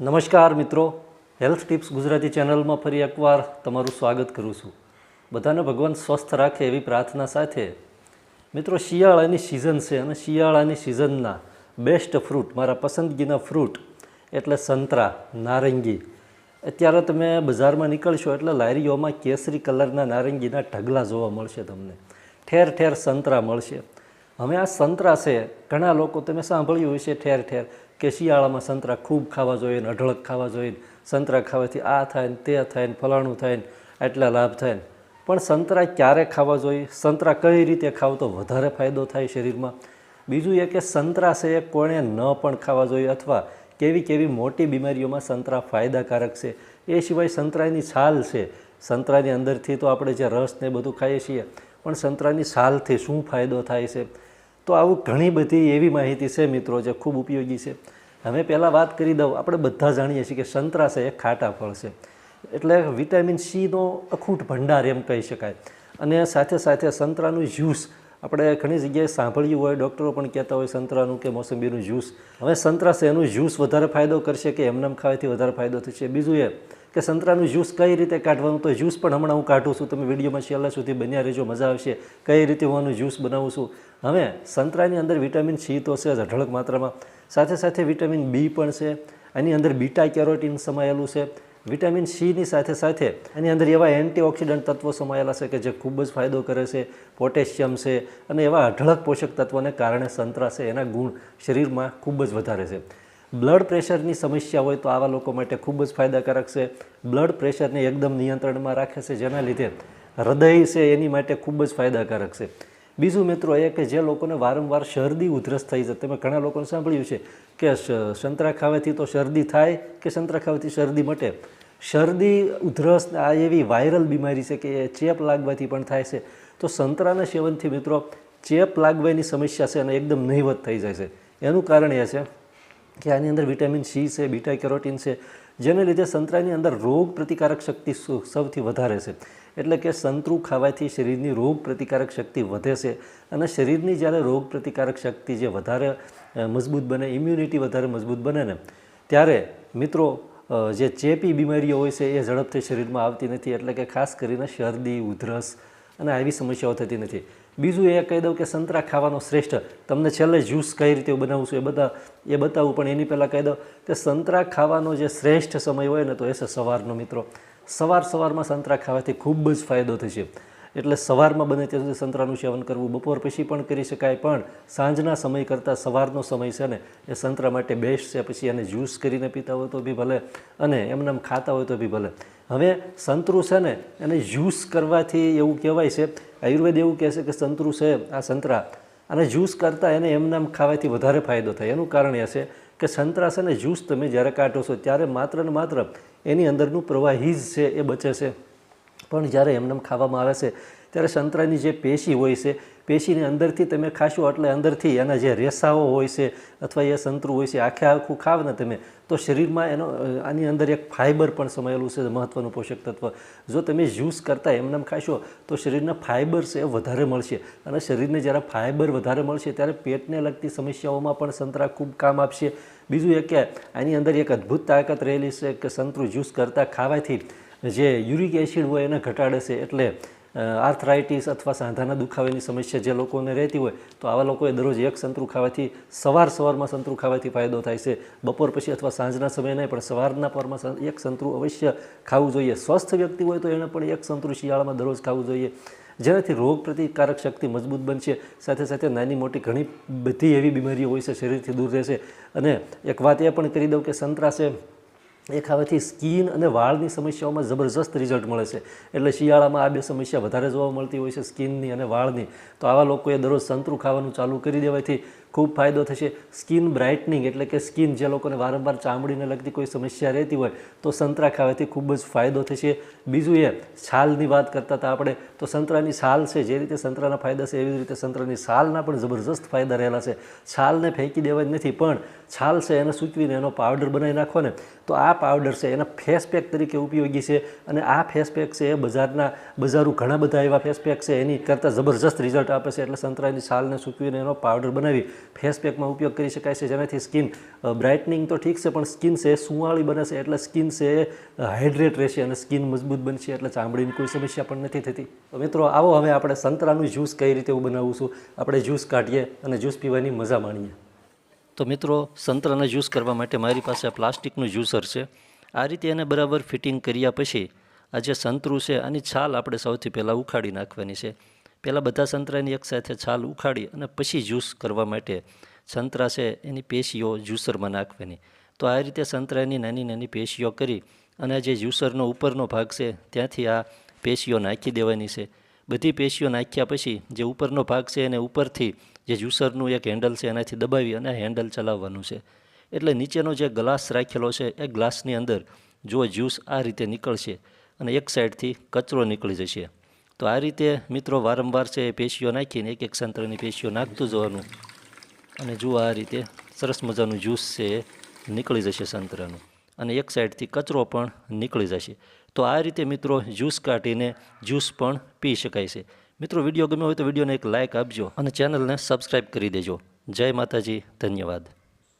નમસ્કાર મિત્રો. Health tips Gujarati ચેનલમાં ફરી એકવાર તમારું સ્વાગત કરું છું. બધાને ભગવાન સ્વસ્થ રાખે એવી પ્રાર્થના સાથે. મિત્રો, શિયાળાની સિઝન છે અને શિયાળાની સિઝનના બેસ્ટ ફ્રૂટ મારા પસંદગીના ફ્રૂટ એટલે સંતરા, નારંગી. અત્યારે તમે બજારમાં નીકળશો એટલે લારીઓમાં કેસરી કલરના નારંગીના ઢગલા જોવા મળશે તમને. ઠેર ઠેર સંતરા મળશે. હવે આ સંતરા છે, ઘણા લોકો તમે સાંભળ્યું હશે ઠેર ઠેર કે શિયાળામાં સંતરા ખૂબ ખાવા જોઈએ ને અઢળક ખાવા જોઈએ સંતરા ખાવાથી આ થાય ને તે થાય ને, ફલાણું થાય ને, આટલા લાભ થાય ને. પણ સંતરા ક્યારે ખાવા જોઈએ? સંતરા કઈ રીતે ખાવ તો વધારે ફાયદો થાય શરીરમાં. બીજું એ કે સંતરા છે એ કોણે ન પણ ખાવા જોઈએ અથવા કેવી કેવી મોટી બીમારીઓમાં સંતરા ફાયદાકારક છે. એ સિવાય સંતરાની છાલ છે. સંતરાની અંદરથી તો આપણે જે રસ ને બધું ખાઈએ છીએ, પણ સંતરાની છાલથી શું ફાયદો થાય છે? તો આવું ઘણી બધી એવી માહિતી છે મિત્રો જે ખૂબ ઉપયોગી છે. હવે પહેલાં વાત કરી દઉં, આપણે બધા જાણીએ છીએ કે સંતરા છે એ ખાટા ફળ છે. એટલે વિટામિન સીનો અખૂટ ભંડાર એમ કહી શકાય. અને સાથે સાથે સંતરાનું જ્યુસ, આપણે ઘણી જગ્યાએ સાંભળ્યું હોય, ડૉક્ટરો પણ કહેતા હોય સંતરાનું કે મોસંબીનું જ્યુસ. હવે સંતરા છે એનું જ્યુસ વધારે ફાયદો કરશે કે એમનેમ ખાવાથી વધારે ફાયદો થશે? બીજું એ કે સંતરાનું જ્યુસ કઈ રીતે કાઢવાનું? તો જ્યુસ પણ હમણાં હું કાઢું છું. તમે વિડીયોમાં છેલ્લા સુધી બન્યા રહેજો, મજા આવશે. કઈ રીતે હું આનું જ્યુસ બનાવું છું? હવે સંતરાની અંદર વિટામિન સી તો છે જ અઢળક માત્રામાં. સાથે સાથે વિટામિન બી પણ છે. આની અંદર બીટા કેરોટીન સમાયેલું છે. વિટામિન સીની સાથે સાથે એની અંદર એવા એન્ટીઓક્સિડન્ટ તત્વો સમાયેલા છે કે જે ખૂબ જ ફાયદો કરે છે, પોટેશિયમ છે અને એવા અઢળક પોષક તત્વોને કારણે સંતરા છે, એના ગુણ શરીરમાં ખૂબ જ વધારે છે. બ્લડ પ્રેશરની સમસ્યા હોય તો આવા લોકો માટે ખૂબ જ ફાયદાકારક છે. બ્લડ પ્રેશરને એકદમ નિયંત્રણમાં રાખે છે, જેના લીધે હૃદય છે એની માટે ખૂબ જ ફાયદાકારક છે. બીજું મિત્રો એ કે જે લોકોને વારંવાર શરદી ઉધરસ થઈ જાય તમે ઘણા લોકોને સાંભળ્યું છે કે સંતરા ખાવાથી તો શરદી થાય કે સંતરા ખાવાથી શરદી મટે? શરદી, ઉધરસ, આ એવી વાયરલ બીમારી છે કે એ ચેપ લાગવાથી પણ થાય છે. તો સંતરાના સેવનથી મિત્રો ચેપ લાગવાની સમસ્યા છે અને એકદમ નહિવત થઈ જાય છે. એનું કારણ એ છે કે આની અંદર વિટામિન સી છે, બીટા કેરોટીન છે, જેને લીધે સંતરાની અંદર રોગ પ્રતિકારક શક્તિ સૌથી વધારે છે. એટલે કે સંતરું ખાવાથી શરીરની રોગ પ્રતિકારક શક્તિ વધે છે અને શરીરની જ્યારે રોગ પ્રતિકારક શક્તિ જે વધારે મજબૂત બને ઇમ્યુનિટી વધારે મજબૂત બને ને, ત્યારે મિત્રો જે ચેપી બીમારીઓ હોય છે એ ઝડપથી શરીરમાં આવતી નથી. એટલે કે ખાસ કરીને શરદી, ઉધરસ અને આવી સમસ્યાઓ થતી નથી. બીજું એ કહી દઉં કે સંતરા ખાવાનો શ્રેષ્ઠ. તમને છેલ્લે જ્યુસ કઈ રીતે બનાવું છું એ બધા એ બતાવું, પણ એની પહેલાં કહી દઉં કે સંતરા ખાવાનો જે શ્રેષ્ઠ સમય હોય ને તો એ છે સવારનો, મિત્રો. સવાર સવારમાં સંતરા ખાવાથી ખૂબ જ ફાયદો થશે એટલે સવારમાં બને ત્યાં સુધી સંતરાનું સેવન કરવું. બપોર પછી પણ કરી શકાય, પણ સાંજના સમય કરતાં સવારનો સમય છે ને, એ સંતરા માટે બેસ્ટ છે. પછી એને જ્યુસ કરીને પીતા હોય તો બી ભલે, અને એમને એમ ખાતા હોય તો બી ભલે. હવે સંતરું છે ને, એને જ્યુસ કરવાથી એવું કહેવાય છે, આયુર્વેદ એવું કહે છે કે સંતરું છે, આ સંતરા. અને જ્યુસ કરતાં એને એમનામ ખાવાથી વધારે ફાયદો થાય. એનું કારણ એ છે કે સંતરા છે ને, જ્યુસ તમે જ્યારે કાઢો છો, ત્યારે માત્ર ને માત્ર એની અંદરનું પ્રવાહી જ છે, એ બચે છે. પણ જ્યારે એમનેમ ખાવામાં આવે છે ત્યારે સંતરાની જે પેશી હોય છે, પેશીની અંદરથી તમે ખાશો એટલે અંદરથી એના જે રેસાઓ હોય છે અથવા એ સંતરું હોય છે, આખે આખું ખાવ ને તમે, તો શરીરમાં એનો, આની અંદર એક ફાઇબર પણ સમાયેલું છે મહત્ત્વનું પોષક તત્વ. જો તમે જ્યુસ કરતાં એમનેમ ખાશો, તો શરીરના ફાઇબર છે એ વધારે મળશે. અને શરીરને જ્યારે ફાઇબર વધારે મળશે, ત્યારે પેટને લગતી સમસ્યાઓમાં પણ સંતરા ખૂબ કામ આપશે. બીજું એ કે આની અંદર એક અદ્ભુત તાકાત રહેલી છે કે સંતરું જ્યુસ કરતાં ખાવાથી જે યુરિક એસિડ હોય એને ઘટાડે છે, એટલે આર્થરાઇટિસ અથવા સાંધાના દુખાવાની સમસ્યા જે લોકોને રહેતી હોય, તો આવા લોકોએ દરરોજ એક સંતરું ખાવાથી, સવાર સવારમાં સંતરું ખાવાથી ફાયદો થાય છે. બપોર પછી અથવા સાંજના સમયે નહીં, પણ સવારના પરમાં એક સંતરું અવશ્ય ખાવું જોઈએ. સ્વસ્થ વ્યક્તિ હોય તો એને પણ એક સંતરું શિયાળામાં દરરોજ ખાવું જોઈએ. જેનાથી રોગ પ્રતિકારક શક્તિ મજબૂત બનશે. સાથે સાથે નાની મોટી ઘણી બધી એવી બીમારીઓ હોય છે, શરીરથી દૂર રહેશે. અને એક વાત એ પણ કરી દઉં કે સંતરા છે એ ખાવાથી સ્કિન અને વાળની સમસ્યાઓમાં જબરજસ્ત રિઝલ્ટ મળે છે. એટલે શિયાળામાં આ બે સમસ્યા વધારે જોવા મળતી હોય છે, સ્કિનની અને વાળની. તો આવા લોકોએ દરરોજ સંતરું ખાવાનું ચાલુ કરી દેવાથી ખૂબ ફાયદો થશે. સ્કિન બ્રાઇટનિંગ એટલે કે સ્કિન જે લોકોને વારંવાર ચામડીને લગતી કોઈ સમસ્યા રહેતી હોય તો સંતરા ખાવાથી ખૂબ જ ફાયદો થશે. બીજું એ છાલની વાત કરતા હતા આપણે, તો સંતરાની છાલ છે, જે રીતે સંતરાના ફાયદા છે, એવી રીતે સંતરાની છાલના પણ જબરજસ્ત ફાયદા રહેલા છે. છાલને ફેંકી દેવા જ નથી, પણ છાલ છે એને સૂકવીને એનો પાવડર બનાવી નાખો ને તો આ પાવડર છે એના ફેસ પેક તરીકે ઉપયોગી છે અને આ ફેસ પેક છે એ બજારના, બજારો ઘણા બધા એવા ફેસ પેક છે, એની કરતાં જબરજસ્ત રિઝલ્ટ આપે છે. એટલે સંતરાની છાલને સૂકવીને એનો પાવડર બનાવી ફેસ પેકમાં ઉપયોગ કરી શકાય છે. જેનાથી સ્કિન બ્રાઇટનિંગ તો ઠીક છે, પણ સ્કિન છે, સુંવાળી બનશે એટલે સ્કિન છે હાઇડ્રેટ રહેશે અને સ્કિન મજબૂત બનશે, એટલે ચામડીની કોઈ સમસ્યા પણ નથી થતી. તો મિત્રો, આવો હવે આપણે સંતરાનું જ્યુસ કઈ રીતે હું બનાવું આપણે જ્યુસ કાઢીએ અને જ્યુસ પીવાની મજા માણીએ. તો મિત્રો, સંતરાના જ્યુસ કરવા માટે મારી પાસે પ્લાસ્ટિકનું જ્યુસર છે. આ રીતે એને બરાબર ફિટિંગ કર્યા પછી આ જે સંતરું છે, આની છાલ આપણે સૌથી પહેલાં ઉખાડી નાખવાની છે. પહેલાં બધા સંતરાની એકસાથે છાલ ઉખાડી અને પછી જ્યુસ કરવા માટે સંતરા છે એની પેશીઓ જ્યુસરમાં નાખવાની. તો આ રીતે સંતરાની નાની નાની પેશીઓ કરી અને જે જ્યુસરનો ઉપરનો ભાગ છે ત્યાંથી આ પેશીઓ નાખી દેવાની છે. બધી પેશીઓ નાખ્યા પછી જે ઉપરનો ભાગ છે એને ઉપરથી જે જ્યુસરનું એક હેન્ડલ છે એનાથી દબાવી અને હેન્ડલ ચલાવવાનું છે. એટલે નીચેનો જે ગ્લાસ રાખેલો છે એ ગ્લાસની અંદર જો જ્યુસ આ રીતે નીકળશે અને એક સાઈડથી કચરો નીકળી જશે. તો આ રીતે મિત્રો વારંવાર છે પેશીઓ નાખીને એક એક સંતરાની પેશીઓ નાખતું જવાનું. અને જુઓ આ રીતે સરસ મજાનું જ્યુસ છે નીકળી જશે સંતરાનું. અને એક સાઈડથી કચરો પણ નીકળી જશે. તો આ રીતે મિત્રો જ્યુસ કાઢીને જ્યુસ પણ પી શકાય છે. મિત્રો વીડિયો ગમ્યો હોય તો વિડીયોને એક લાઇક આપજો અને ચેનલને સબસ્ક્રાઈબ કરી દેજો. જય માતાજી, ધન્યવાદ.